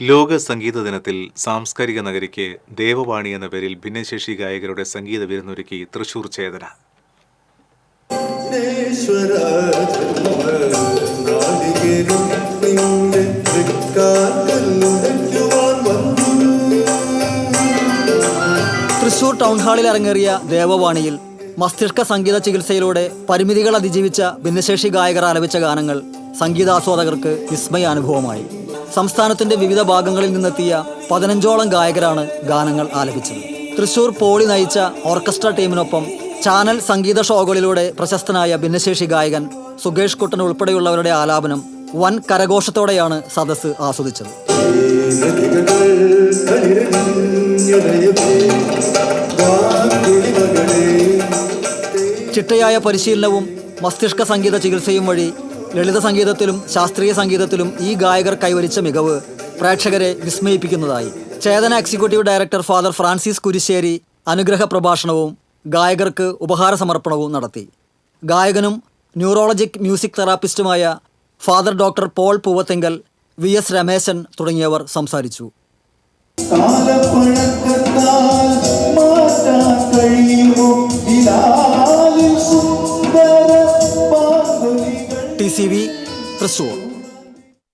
ലോക സംഗീത ദിനത്തിൽ സാംസ്കാരിക നഗരിക്ക് ദേവവാണി എന്ന പേരിൽ ഭിന്നശേഷി ഗായകരുടെ സംഗീത വിരുന്നൊരുക്കി തൃശൂർ ചേതന. തൃശൂർ ടൗൺ ഹാളിൽ അരങ്ങേറിയ ദേവവാണിയിൽ മസ്തിഷ്ക സംഗീത ചികിത്സയിലൂടെ പരിമിതികൾ അതിജീവിച്ച ഭിന്നശേഷി ഗായകർ ആലപിച്ച ഗാനങ്ങൾ സംഗീതാസ്വാദകർക്ക് വിസ്മയാനുഭവമായി. സംസ്ഥാനത്തിന്റെ വിവിധ ഭാഗങ്ങളിൽ നിന്നെത്തിയ പതിനഞ്ചോളം ഗായകരാണ് ഗാനങ്ങൾ ആലപിച്ചത്. തൃശൂർ പോളി നയിച്ച ഓർക്കസ്ട്ര ടീമിനൊപ്പം ചാനൽ സംഗീത ഷോകളിലൂടെ പ്രശസ്തനായ ഭിന്നശേഷി ഗായകൻ സുഗേഷ് കുട്ടൻ ഉൾപ്പെടെയുള്ളവരുടെ ആലാപനം വൻ കരഘോഷത്തോടെയാണ് സദസ്സ് ആസ്വദിച്ചത്. ചിട്ടയായ പരിശീലനവും മസ്തിഷ്ക സംഗീത ചികിത്സയും വഴി ലളിത സംഗീതത്തിലും ശാസ്ത്രീയ സംഗീതത്തിലും ഈ ഗായകർ കൈവരിച്ച മികവ് പ്രേക്ഷകരെ വിസ്മയിപ്പിക്കുന്നതായി. Chetana executive director father Francis Kurisseri അനുഗ്രഹ പ്രഭാഷണവും ഗായകർക്ക് ഉപഹാര സമർപ്പണവും നടത്തി. ഗായകനും neurologic music തെറാപ്പിസ്റ്റുമായ father doctor Paul Poovathenkal V S Rameshan തുടങ്ങിയവർ സംസാരിച്ചു. T V Thrissur.